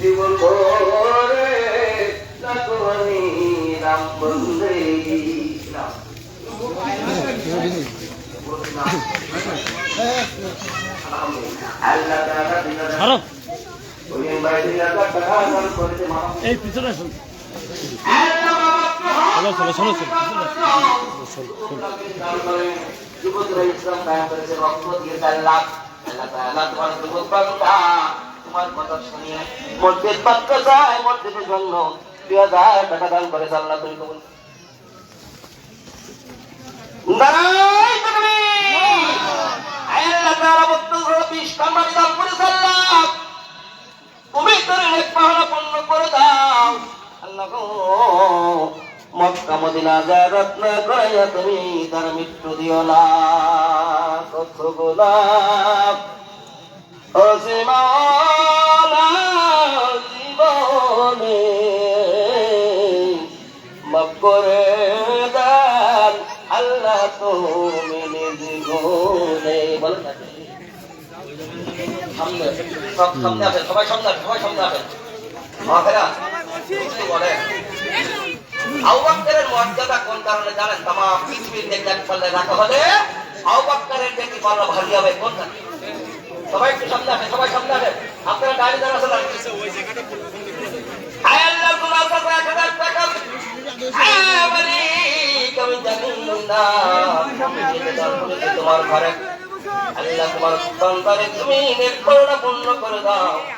জীবন ভরে লাগনি রাম বন্দে এই পিছনে আসুন। লাখ আল্লাহ তাআলা তোমার কথা শুনিয়ে মসজিদ পাত্র চায় মসজিদের জন্য দুই হাজার টাকা দান করেছে আল্লাহ তুমি কবুল তুমি তোর পূর্ণ করে দাও আল্লাহ মক্কা মদিনা জায়গাত না করাইয়া তুমি তার মৃত্যু দিও না। কত গোলাপ জীবনে মাফ করে দেন আল্লাহ তুমি গুণে বলেন সব সামনে আসেন সবাই সামনে আসেন সবাই সামনে আসেন মাফেরা কিছু আউবাক্কারের মর্যাদা কোন কারণে জানেন? পৃথিবীর রাখা হলে পাল্লা ভারী হবে কোন সবাই একটু সামনে সবাই সামনে আসেন। আপনারা গাড়ি আল্লাহ তোমার না। ঘরে। আল্লাহ তোমার সন্তানে তুমি নির্ভরণা পূর্ণ করে দাও।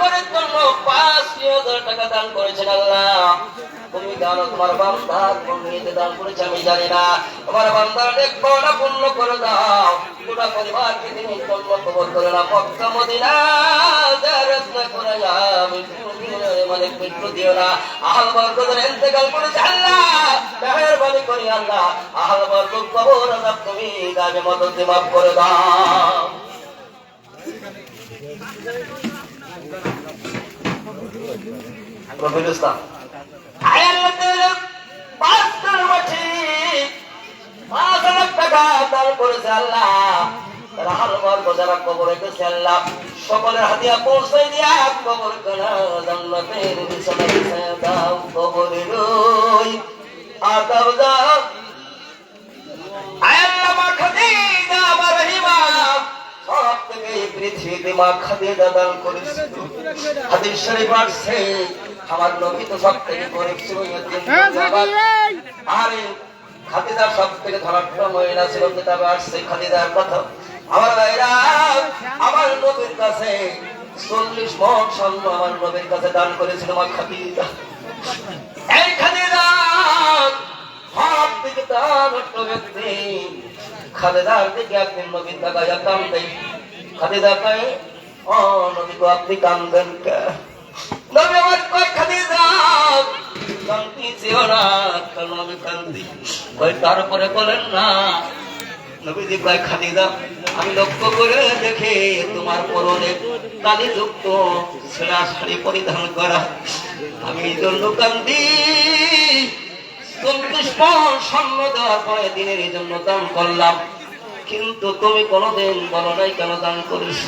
ঘরের জন্য পাঁচ হাজার টাকা দান করেছেন আল্লাহ। তুমি জানো তোমার বান্দা কোন দান করেছে আমি জানি না। তোমার বান্দার দেখব না, পূর্ণ করে দাও। গোটা পরিবারকে জন্ম কবর করে না মক্কা, মদিনা করে আমি মানে মৃত্যু দিও না। আহল বরকতের আল্লাহ। মেহেরবানি করি আল্লাহ। আহল বরকত কবর আযাব তুমি গাজে মদত মাফ করে দাও। রফিল ইসলাম সকলের হাতিয়া পৌঁছে দিয়া কবর কানা জান্নাতের বিছানা বিছায়া দাও কবরে রই। আদাব দাও মা খাদিজা দান করেছে। হাদিস শরীফ আসছে আমার নবী তো সব থেকে গরিব ছিল ইয়াতিম খাদিজা সব থেকে ধনাঢ্য মহিলা ছিল কিতাবে আসছে খাদিজার কথা। আমার ভাইরা আমার নবীর কাছে চল্লিশ মন স্বর্ণ আমার নবীর কাছে দান করেছিল আমার খাদিজা। এই খাদিজা সব থেকে ধনাঢ্য ব্যক্তি। খাদিজার দিকে একদিন নবীর তাকাইয়া কান্দে খাদিজা কয় ও নবী গো, আপনি কান্দেন কে? নবী কয় খাদিজা। কান্দিছিও না কেন আমি ওই তারপরে বলেন না, নবীজি কয়, খাদিজা, আমি লক্ষ্য করে দেখে তোমার পরনে কালিযুক্ত ছেঁড়া শাড়ি পরিধান করা। আমি এই জন্য কান্দি চব্বিশ পর স্বর্ণ দেওয়ার পরে দিনের এই জন্য দান করলাম। কিন্তু তুমি কোনোদিন বলো নাই কেন দান করিস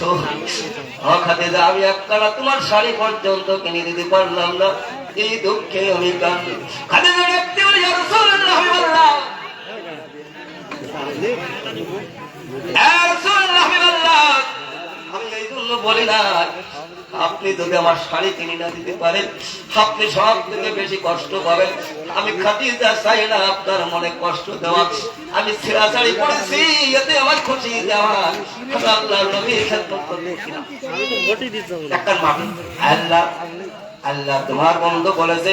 খাতে যা আমি একখানা তোমার শাড়ি পর্যন্ত কিনে দিতে পারলাম না। এই দুঃখে আমি আমি এই জন্য বলি না। আপনি যদি আমার শাড়ি কিনে না দিতে পারেন, আপনি সব থেকে বেশি কষ্ট পাবেন। আমি খাদিজা চাই না আপনার মনে কষ্ট দেওয়া। আমি ছেঁড়া শাড়ি পরেছি, এতে আমার খুশি দেওয়া। আল্লাহ আল্লাহ আল্লাহ তোমার বন্ধু বলেছে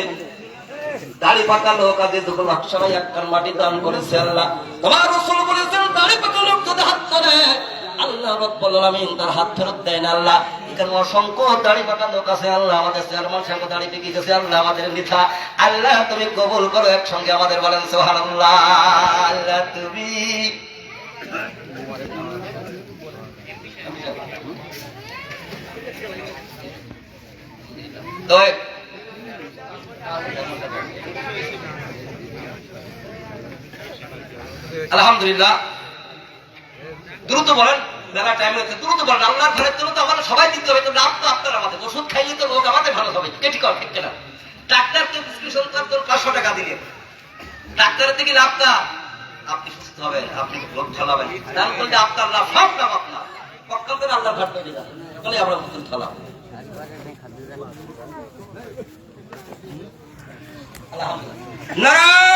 দাড়ি পাকা লোক আগে দুটো সবাই এক মাটি দান করেছে আল্লাহ। তোমার রসুল বলেছেন, দাড়ি পাকা লোক যদি হাত ধরে আল্লাহ রব্বুল আলামিন তার হাত ফেরত দেন আল্লাহ। এখানে অসংখ্য দাড়ি পাকা লোক আল্লাহ আমাদের চেয়ারম্যান দাড়ি আল্লাহ আমাদের নেতা। আল্লাহ তুমি কবুল করো একসঙ্গে আমাদের বলেন, সুবহানাল্লাহ। আল্লাহ তুমি আলহামদুলিল্লাহ। দ্রুত বলেন। মেলা টাইম হচ্ছে দ্রুত বলেন আল্লাহর ঘরের জন্য তো আমাদের সবাই দিতে হবে, তো লাভ তো আপনার আমাদের, ওষুধ খাইলে তো লোক আমাদের ভালো হবে কেটি কর, ঠিক কেনা? ডাক্তারকে প্রেসক্রিপশন তার তোর পাঁচশো টাকা দিলে। ডাক্তারের থেকে লাভটা আপনি সুস্থ হবেন, আপনি লোক ঠেলাবেন দান করলে আপনার লাভ, সব লাভ আপনার। পক্ষ করে আল্লাহ ঘাট তৈরি যাবে, তাহলে আমরা মুকুল ঠেলাবো। আলহামদুলিল্লাহ। নারায়ণ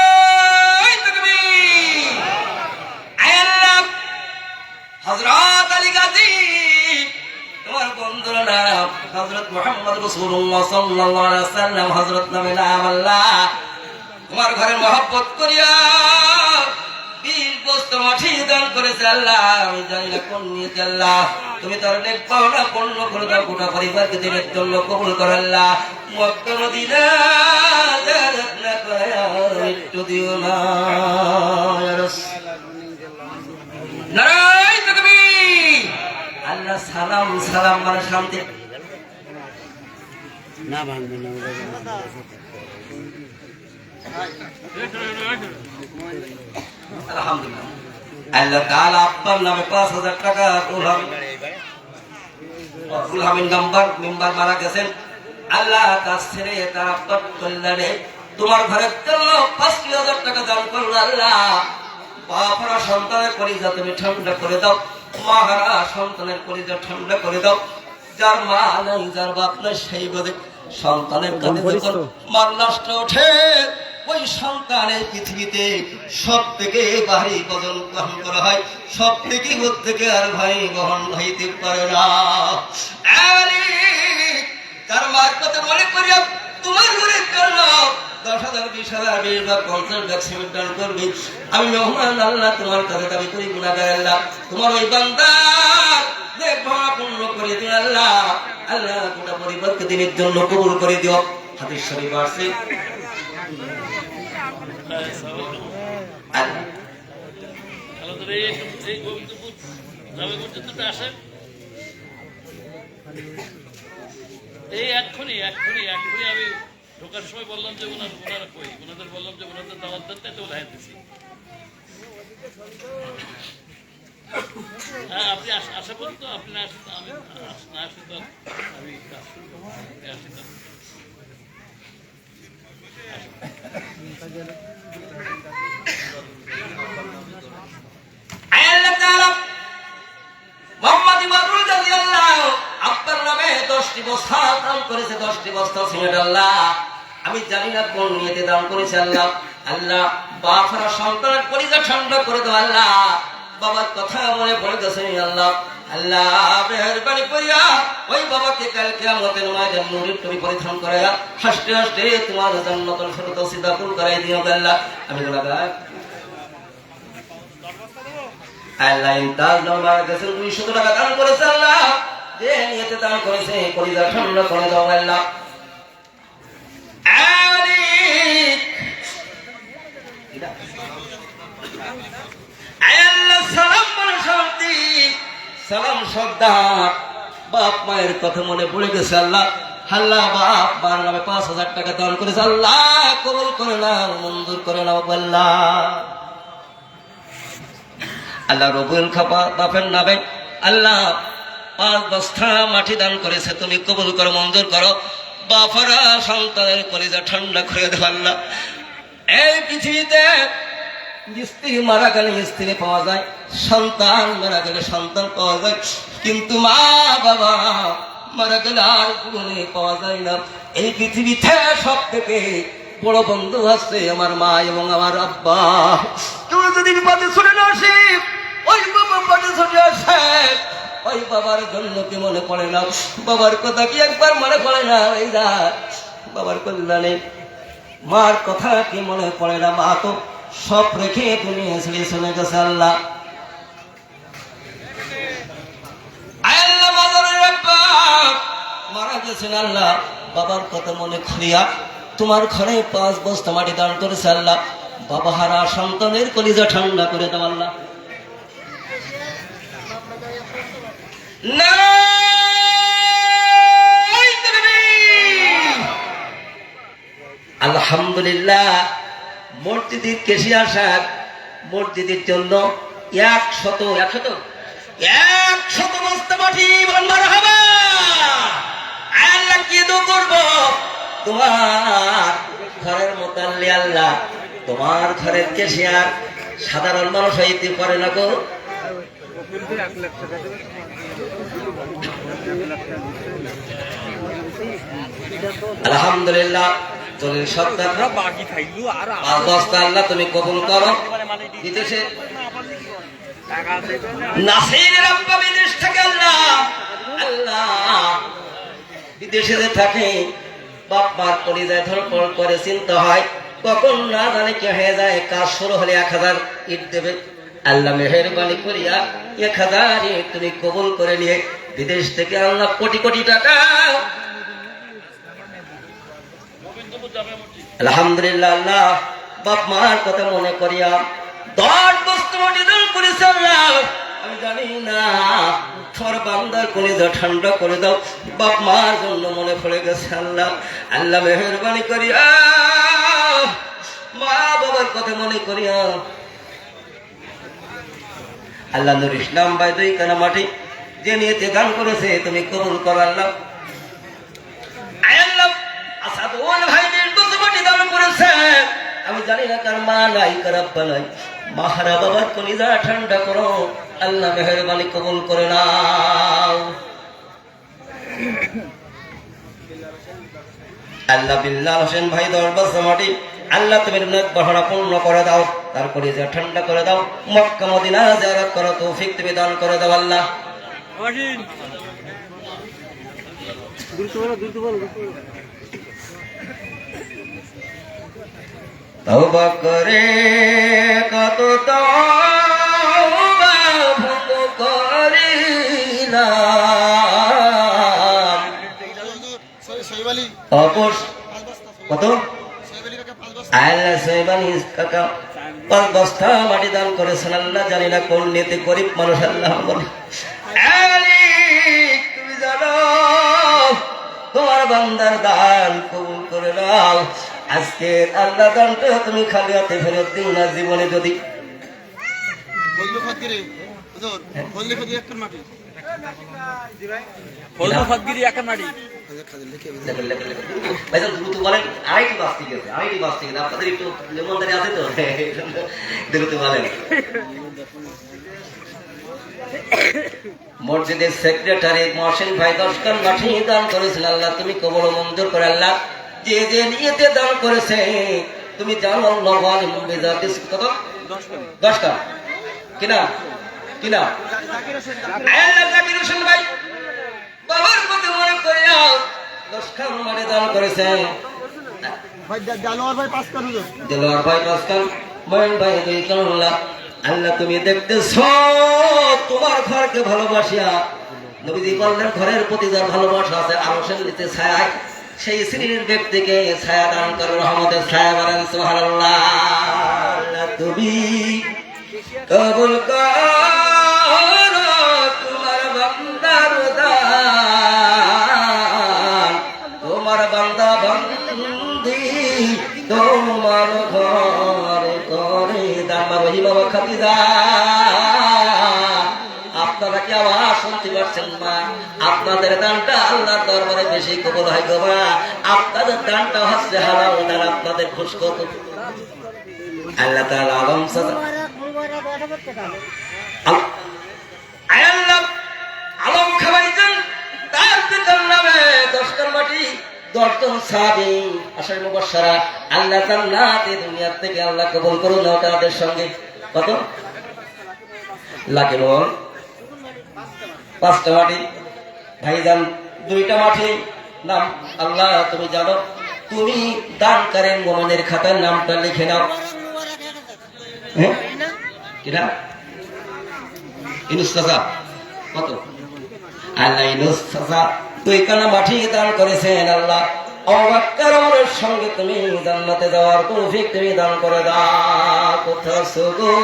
হযরত আলী গাজী, তোমার বন্ধুর নাম হযরত মুহাম্মদ রাসূলুল্লাহ সাল্লাল্লাহু আলাইহি ওয়াসাল্লাম, হযরত নামে নাম আল্লাহ। তোমার ঘরে মহব্বত করিয়া বীর বস্তু মাঠি দান করেছে আল্লাহ। আমি জানি না কোন নিয়েছে আল্লাহ। তুমি তার নেক পাওনা, পূর্ণ করে দাও গোটা পরিবারকে দিনের জন্য কবুল করে আল্লাহ। মক্কা, মদিনা জান্নাত না মৃত্যু দিও না ইয়া রাসূল নারায়ণ তাকবীর আল্লাহ সালাম সালাম মানে শান্তি। না ভাঙবে না আলহামদুলিল্লাহ। আল্লাহ তাআলা আপনার নামে পাঁচ হাজার টাকা উলহাম উলহামিন নাম্বার মেম্বার মারা গেছেন। আল্লাহ কাছ ছেড়ে তার আপনার কল্যাণে তোমার ঘরের জন্য পাঁচটি হাজার টাকা দান করল আল্লাহ। বাপরা সন্তানের কলিজা তুমি ঠান্ডা করে দাও। মাহারা সন্তানের কলিজা ঠান্ডা করে দাও। যার মা নাই যার বাপ নাই সেই বোধে সন্তানের কাছে যখন মার নষ্ট ওঠে ওই সন্তানের পৃথিবীতে সব থেকে ভারী বদল গ্রহণ করা হয়। সব থেকে থেকে আর ভাই বহন হইতে পারে না। তার মার কথা মনে করিয়া দশ হাজার, বিশ হাজার, বিশ বা পঞ্চাশ লাখ সিমেন্ট দান করবি। আমি মেহমান আল্লাহ, তোমার কাছে দাবি করি গুণাগার আল্লাহ। তোমার ওই বান্দার দেখ পূর্ণ করে দিন আল্লাহ। আল্লাহ, গোটা পরিবারকে দিনের জন্য কবুল করে দিও। হাদিস শরীফ আসেন এই এক্ষুনি এক্ষুনি এক্ষুনি আমি ঢোকার সময় বললাম যে ওনার ওনারা কই ওনাদের বললাম যে ওনাদের দাওয়াত দেন তাই তো ওরা দিছি হ্যাঁ আপনি আস- আসা পর্যন্ত আপনি না আসেন আমি না আসি তো আমি কাজ। আসেন তো। 10টি বস্তা দান করেছে 10টি বস্তা সিমেন্ট আল্লাহ আমি জানি না কোন নিয়তে দান করেছে আল্লাহ। আল্লাহ বাপরা সন্তানের কলিজা ঠান্ডা করে দাও আল্লাহ। বাবার কথা মনে পড়ে গেছে আল্লাহ। আল্লাহ, মেহরবানি করিয়া ওই বাবাকে কালকে আমাদের মায়ের টুরি পরিধান করাইয়া হাসতে হাসতে তোমার করাই দিও আল্লাহ। আমি গুনাহগার আল্লাহ ইন্তাজ টাকা দান করেছে আল্লাহ। যে নিয়েতে দান করেছে ঠান্ডা করে দাও আল্লাহ। বাপ মায়ের কথা মনে পড়ে গেছে আল্লাহ বাপ মার নামে পাঁচ হাজার টাকা দান করেছে আল্লাহ কবল করে মঞ্জুর করে আল্লাহ আল্লাহ রবুল খাপা বাপের নামে আল্লাহ পাঁচ বস্তা মাটি দান করেছে তুমি কবুল করো মঞ্জুর করো বাপারা সন্তানের কলিজা ঠান্ডা করে দেব আল্লাহ। এই পৃথিবীতে স্ত্রী মারা গেলে স্ত্রী পাওয়া যায়, সন্তান মারা গেলে সন্তান পাওয়া যায়, কিন্তু মা বাবা মারা গেলে আর কোনে পাওয়া যায় না। এই পৃথিবীতে সব থেকে বড় বন্ধু আছে আমার মা এবং আমার আব্বা। কেউ যদি বিপদে ছুটে না আসে ওই বাবা বিপদে ছুটে আসে ওই বাবার জন্য কি মনে পড়ে না? বাবার কথা কি একবার মনে পড়ে না? ওই যা, বাবার কল্যাণে মার কথা কি মনে পড়ে না? মা তো সব রেখে তুমি ছেড়ে শুনে গেছে আল্লাহ। মারা গেছেন আল্লাহ। বাবার কথা মনে খুলিয়া তোমার ঘরে পাঁচ বস্তা মাটি দান করেছে আল্লাহ। বাবা হারা সন্তানের কলিজা ঠান্ডা করে দাও নাই তাকবীর! আলহামদুলিল্লাহ, মসজিদের কেশিয়া সাহেব মসজিদের জন্য একশত একশত একশত বস্তা মাটি বন্ধার হবে। আল্লাহ কি দো করব? তোমার ঘরের মোতাল্লি আল্লাহ, তোমার ঘরের কেশিয়ার সাধারণ মানুষ হইতে পারে না গো। আলহামদুলিল্লাহ বাকি থাকল আর বস্তা আল্লাহ তুমি কবুল করো। বিদেশে না নাসিরের আব্বা বিদেশ থেকে আল্লাহ আল্লাহ। বিদেশে যে থাকে বাপ মার পরিযায় ধরপড় করে চিন্তা হয় কখন না জানে কি হয়ে যায় কাজ শুরু হলে এক হাজার ইট দেবে। আল্লাহ মেহরবানি করিয়া এক হাজার ইট তুমি কবুল করে নিয়ে বিদেশ থেকে আল্লাহ কোটি কোটি টাকা। আলহামদুলিল্লাহ, আল্লাহ বাপ মার কথা মনে করিয়া দশ বস্তু নিধন করেছে আল্লাহ। আমি জানি না ঠান্ডা করে দাও মার জন্য মনে গেছে আল্লাহ। আল্লাহ মা বাবার কথা মনে নুর ইসলাম ভাই দুই কানা মাটি যে নিয়েতে দান করেছে, তুমি কবুল করো আল্লাহ। আমি জানি না কার মা নাই নাই। মাহারা বাবার কলিজা ঠান্ডা করো, আল্লাহ মেহরবানি কবুল করে আল্লাহ বিল্লাল হোসেন ভাই দরবার আল্লাহ তুমি বহরা পূর্ণ করে দাও তারপরে যা ঠান্ডা করে দাও, মক্কা মদিনা জিয়ারত করো তৌফিক তুমি দান করে দাও আল্লাহ। করে কত শৈবালি অপস কত? পাঁচ মাটি দান করেছেন, আল্লাহ জানি না কোন নেতে গরিব মানুষ, আল্লাহ বলে। তুমি জানো তোমার বান্দার দান কবুল করে নাও। আজকে আল্লাহ দানটা তুমি খালি হাতে ফেরত দিও না জীবনে যদি। আপনাদের একটু আছে তো? দ্রুত বলেন। মসজিদের সেক্রেটারি মহসিন ভাই দশকান মাঠে দান করেছেন। আল্লাহ তুমি কবল মঞ্জুর করে আল্লাহ যে যে নিয়েতে দান করেছে তুমি জানো আল্লাহ কত? দশ করে কিনা কিনা ভাই বাবার প্রতি মনে করে দশখান মাঠে দান করেছে। ভাই ভাই পাঁচ কান হুজুর। দেলোয়ার ভাই দশখান ময়ন ভাই দুই কানুল্লাহ আল্লাহ, তুমি দেখতেছ? তোমার ঘরকে ভালোবাসিয়া নবীজি বললেন, ঘরের প্রতি যার ভালোবাসা আছে আরশের নিচে ছায়া সেই শ্রেণির ব্যক্তিকে ছায়া দান করো, রহমতের ছায়া বলেন সুবহানাল্লাহ। তুমি কবুল করো। রহি বাবা খাতিদা আপনারা কি আবার শুনতে পারছেন মা? আপনাদের দানটা আল্লাহর দরবারে বেশি কবল হয় গো মা। আপনাদের দানটা হচ্ছে হালাল দান আপনাদের খুশ করব আল্লাহ তাআলা আলম সাদা আল- আল্লাহ, দশজন সাহাবি, আশার মুবাসারা আল্লাহ জান্নাতে দুনিয়ার থেকে আল্লাহ কবুল করুন তাদের সঙ্গে। কত? লাগে বল পাঁচটা মাটি। ভাইজান, দুইটা মাটি। নাম আল্লাহ, তুমি জানো। তুমি দান করেন মোমেনের খাতার নামটা লিখে নাও। কিনা ইনুস কত? আল্লাহ ইনুস তুই কানা মাটি দান করেছেন আল্লাহ। অবাক কারণের সঙ্গে তুমি জান্নাতে যাওয়ার তৌফিক তুমি দান করে দাও। সুগো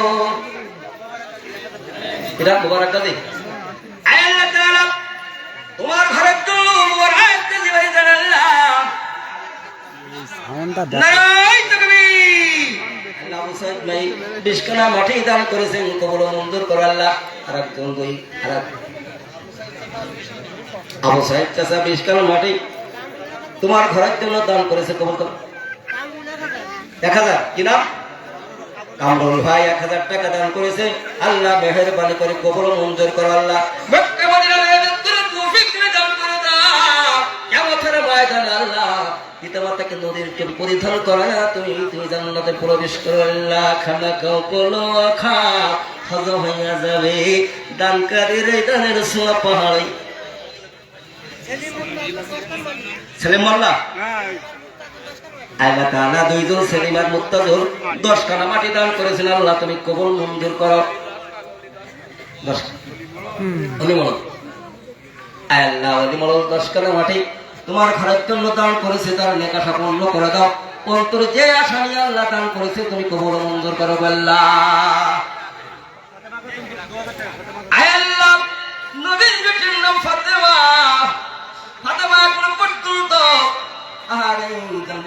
এটা মুবারক দাদি আয় আল্লাহ তাআলা তোমার ঘরের জন্য মুবারক দাদি ভাই আল্লাহ। নারায়ণ তাকবীর। আল্লাহ মুসাইদ ভাই বিশকানা মাটি দান করেছেন কবুল মঞ্জুর করে আল্লাহ। আর একজন দুই আর আবু সাহেব চাচা বিশকানা মাটি। তোমার ঘরের জন্য দান করেছে কবুল করো। এক হাজার, কি নাম? কামরুল ভাই এক হাজার টাকা দান করেছে। আল্লাহ মেহরবানি করে কবুল ও মঞ্জুর করো আল্লাহ। করে পিতামাতাকে নদীর পরিধান করা তুমি তুমি প্রবেশ করো হইয়া যাবে। পাহাড়ি ছেলে মোল্লা? আল্লাহ তাআলা দুইজন মুত্তাজুর খানা মাটি দান আল্লাহ তুমি কবুল মঞ্জুর করো। অলিমল আল্লাহ অলিমল মাটি তোমার ঘরের জন্য দান করেছে তার করে দাও। অন্তর যে আশা নিয়ে আল্লাহ দান করেছে তুমি কবুল মঞ্জুর করো আল্লাহ আল্লাহ নবীর বেটির নাম ফাতেমা ফাতেমা।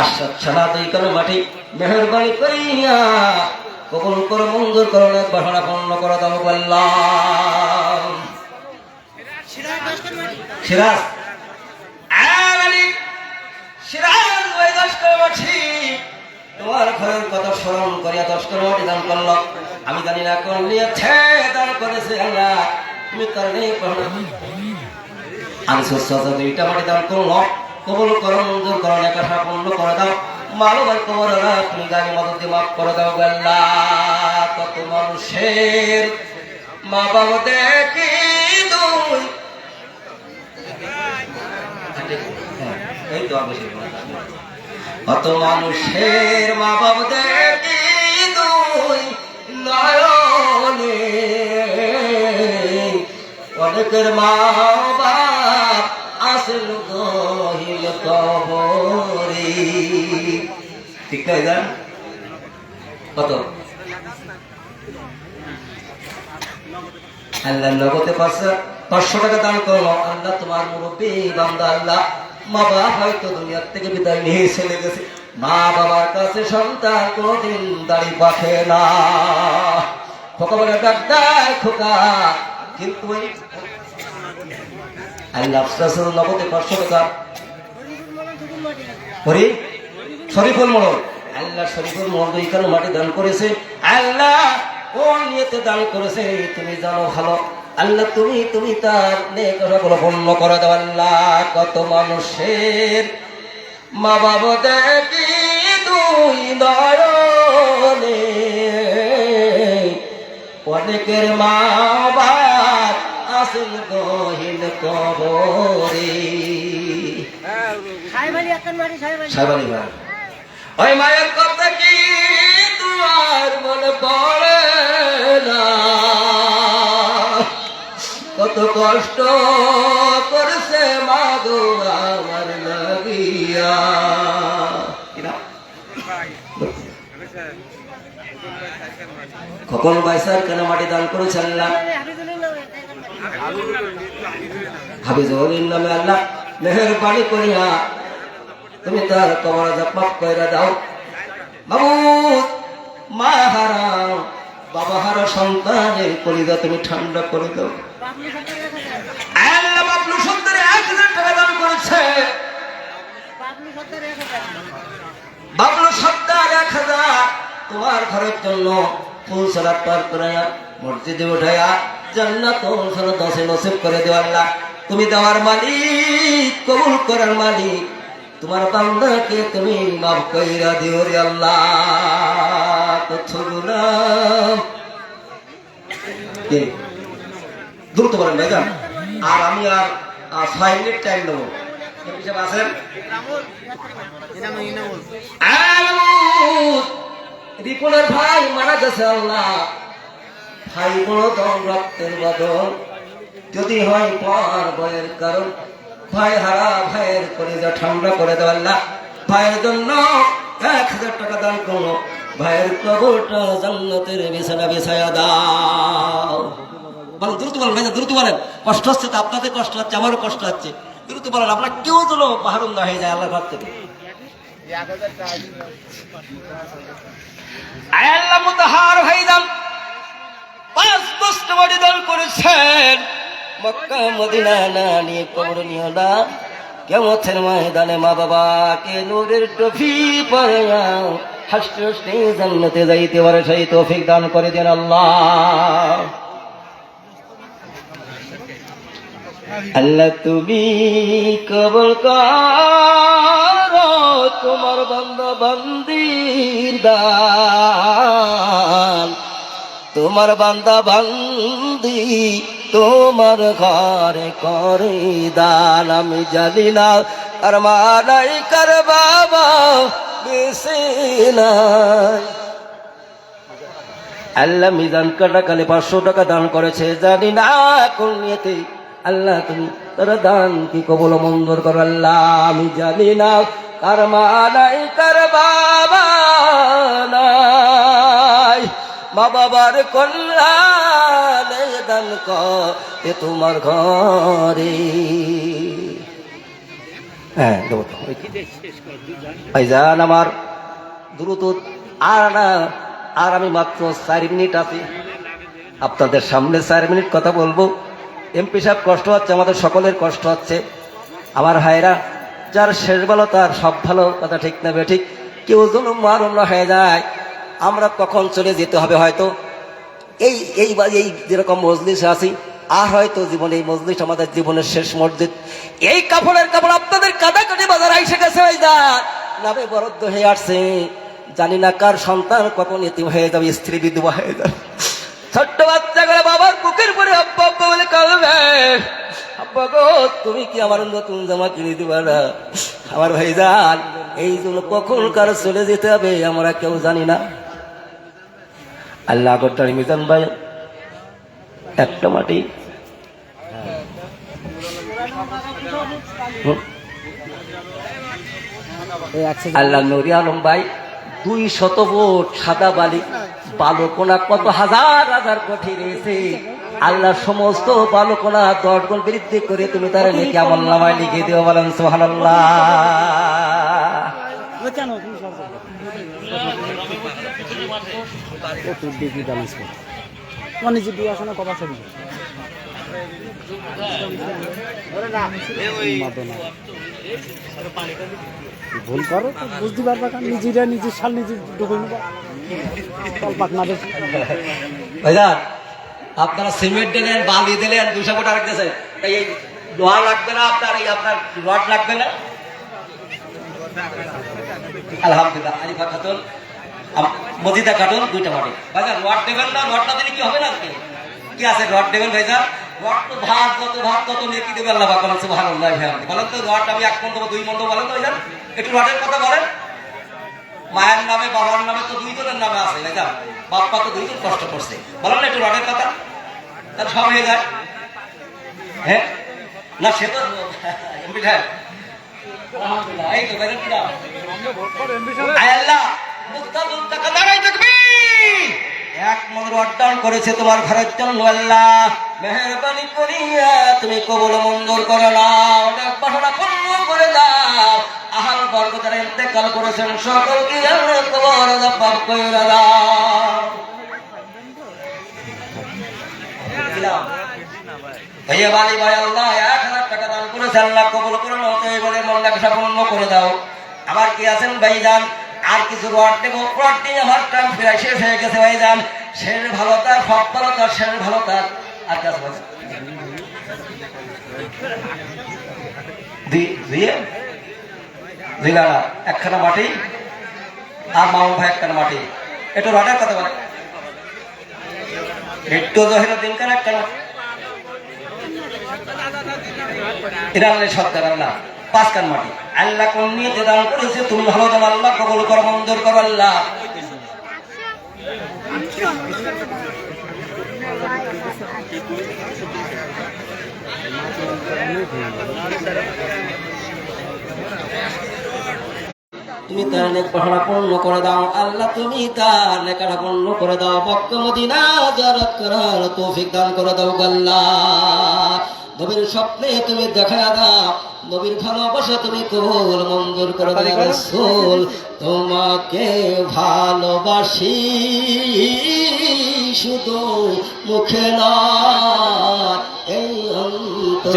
আশ্বাদ ছাড়া দুই কার মাটি মেহরবানি করিয়া মাটি। তোমার ঘরের কথা স্মরণ করিয়া দশ করে মাটি দান করল। আমি জানি না কোন নিয়েছে দান করেছে আল্লাহ। তুমি তার নেই আমি সুস্থ দুইটা মাটি দান কবল করো, মঞ্জুর করো না কথা পূর্ণ করে দাও। মানবের কবর তুমি গাড়ি মদত মাফ করে দাও গেল্লা কত মানুষের মা বাবা দুই। এই তো আমি কত মানুষের মা অনেকের মা আল্লাহ তোমার মুরব্বী, বান্দা, আল্লাহ, মা বাবা হয়তো দুনিয়ার থেকে বিদায় নিয়ে চলে গেছে। মা বাবার কাছে সন্তান কোনদিন দাড়ি পাখে না। খোকা বলে ডাক্তার খোকা। কিন্তু আল্লাহ আফসাসুর নগদে পাঁচশো টাকা। হরি? শরীফুল মোড়ল আল্লাহ শরীফুল মোড়ল এইখানে মাটি দান করেছে। আল্লাহ কোন নিয়েতে দান করেছে, তুমি জানো ভালো। আল্লাহ, তুমি তুমি তার নেকগুলো বন্য করে দাও। আল্লাহ, কত মানুষের মা বাবা দেখি দুই নয়নে। অনেকের মা বাপ আসেন গহিন কবরে সাহেবালি ভাই ওই মায়ের কথা কি তোমার মনে পড়ে না কত কষ্ট করছে মা গো আমার লাগিয়া কিনা? খোকন বাইসার কেন মাটি দান করেছে আল্লাহ হাবিজুরির নামে আল্লাহ, মেহরবানি করিয়া তুমি তার কবর জপমাপ কইরা দাও। বাবু, মা হারা, বাবা হারা সন্তানের কলিজা তুমি ঠান্ডা করে দাও। বাবলু বাবলু তোমার ঘরের জন্য সারা মসজিদে উঠাইয়া জান্নাত দশে নসিব করে দেওয়াল্লাহ তুমি দেওয়ার মালিক, কবুল করার মালিক। তোমার বান্দাকে তুমি মাফ কইরা দিও রে আল্লাহ। তো কে? দ্রুত বলেন ভাইজান আর আমি আর ছয় মিনিট টাইম সাহেব আছেন রিপনের ভাই মারা গেছে আল্লাহ। ভাই বড় দম রক্তের বদল যদি হয় পর বয়ের কারণ, ভাই হারা ভাইয়ের করে যা ঠান্ডা করে দেওয়া আল্লাহ। ভাইয়ের জন্য এক হাজার টাকা দান করো। ভাইয়ের কবরটা জান্নাতের বিছানা বিছায়া দাও। বলেন দ্রুত বলেন ভাই দ্রুত বলেন। কষ্ট হচ্ছে তো, আপনাদের কষ্ট হচ্ছে, আমারও কষ্ট হচ্ছে। দ্রুত বলেন, আপনার কেউ যেন মাহরুম না হয়ে যায় আল্লাহ ঘর থেকে। আল্লাহ, মুতাহার ভাইজান পাঁচ বস্তু বলিদান করেছেন। মক্কা মদিনা না নিয়ে কবর নিও না। কেমথের ময়দানে মা বাবাকে নূরের টফি পরে হাসতে হাসতে জান্নাতে যাইতে পারে, সেই তৌফিক দান করে দেন আল্লাহ। আল্লাহ, তুমি কবল করো, তোমার বন্ধ বন্দির দান। তোমার বান্দা বান্দি, তোমার ঘরে করে দান। আমি জানি না আর মালাই কর বাবা, বেশি নাই। আল্লাহ মিজান কাটাকালে পাঁচশো টাকা দান করেছে। জানি না কোন নিয়েতে। আল্লাহ, তুমি তারা দান কি কবল মন্দর কর আল্লাহ। আমি জানি না কার মা নাই কার বাবা নাই মা বাবার কল্যাণে করে তোমার ঘরে। হ্যাঁ ভাইজান, আমার দ্রুত আর না আর আমি মাত্র চার মিনিট আছি। আপনাদের সামনে চার মিনিট কথা বলব। এমপি সাহেব, কষ্ট হচ্ছে, আমাদের সকলের কষ্ট হচ্ছে। আমার ভাইরা, যার শেষ ভালো, তার সব ভালো, কথা ঠিক না ঠিক কেউ যেন মারণ হয়ে যায়। আমরা কখন চলে যেতে হবে হয়তো? এই এই এই যেরকম মজলিস আছি, আর হয়তো জীবনে এই মজলিস আমাদের জীবনের শেষ মসজিদ। এই কাপড়ের কাপড় আপনাদের কাটাকাটি বাজার আইসে গেছে ওই নামে বরাদ্দ হয়ে আসছে। জানি না কার সন্তান কখন এতিম হয়ে যাবে, স্ত্রী বিধবা হয়ে যাবে। ছোট্ট বাচ্চা করে বাবার বুকের পরে আব্বা বলে কাঁদবে। আব্বা গো, তুমি কি আমার নতুন জামা কিনে দিবা না? আমার ভাইজান, এই জন্য কখন কার চলে যেতে হবে আমরা কেউ জানি না। আল্লাহ আগরটার মিজান ভাই, একটা মাটি। আল্লাহ আলম ভাই, দুই শত ভোট সাদা বালি বালকোনা কত হাজার হাজার কোটি রয়েছে। আল্লাহ সমস্ত দশ গুণ বৃদ্ধি করে তুমি তারা নাকি আমল নামায় লিখে দিও বলেন সোহানাল্লাহ কেন তুমি সব ও তোর দেখি ব্যালেন্স কর। তোমার নিজে দিয়ে আসো না কথা শুনি ভুল করো বুঝতে পারবা নিজেরা নিজের সাল নিজের ঢুকে নেবা। পাক ভাইজান আপনারা সিমেন্ট দিলেন, বালি দিলেন, দুশো ফুট রাখতেছে তাই এই লোহা লাগবে না আপনার, এই আপনার রড লাগবে না? আলহামদুলিল্লাহ খাতুন মজিদা দুইটা ভাইজান, রড দেবেন না, রড না দিলে কি হবে না? কি আছে রড দেবেন ভাইজান? রড তো ভাত, যত ভাত, তত নেকি দেবে আল্লাহ বলেন বলেন তো রড আমি এক মন দুই মন বলেন তো ভাইজান? একটু রডের কথা বলেন। মায়ের নামে, বাবার নামে তো দুইজনের নামে আছে ভাইজান বাপ্পা তো দুইজন কষ্ট করছে। বলেন না একটু রডের কথা। তার সব হয়ে যায়। হ্যাঁ? না, সে তো করেছে তোমার ঘরের জন্য আল্লাহ। মেহরবানি করিয়া তুমি কবল মঞ্জুর করে না অনেক বাসনা পূর্ণ করে দাও। আহার বর্গ যারা ইন্তেকাল করেছেন সকলকে জবাব করে দাও। ভাইয়া আল্লাহ এক হাজার টাকা দান কবল করে করে দাও। আবার কি আছেন ভাইজান? আর কিছু আমার শেষ হয়ে গেছে ভাই যান শের ভালো তার হক ভালো তার শের ভালো তার আর দিলা একখানা মাটি আর মামুন ভাই একখানা মাটি। একটু রডের কথা বলে। একটু জহির দিন কেন একখানা মাটি। আল্লাহ কোন যে দান করেছে, তুমি ভালো আল্লাহ কবল করো, মন্দর করো, আল্লাহ। তুমি তার লেখাপড়া পূর্ণ করে দাও। আল্লাহ তুমি তার লেখাটা পূর্ণ করে দাও। মক্ক মদিনা জারাত করার তৌফিক দান করে দাও আল্লাহ নবীর স্বপ্নে তুমি দেখা দাও। নবীর ভালোবাসা তুমি কবুল মঞ্জুর করে দাও। রাসূল তোমাকে ভালোবাসি। শুধু মুখে না এই অন্তর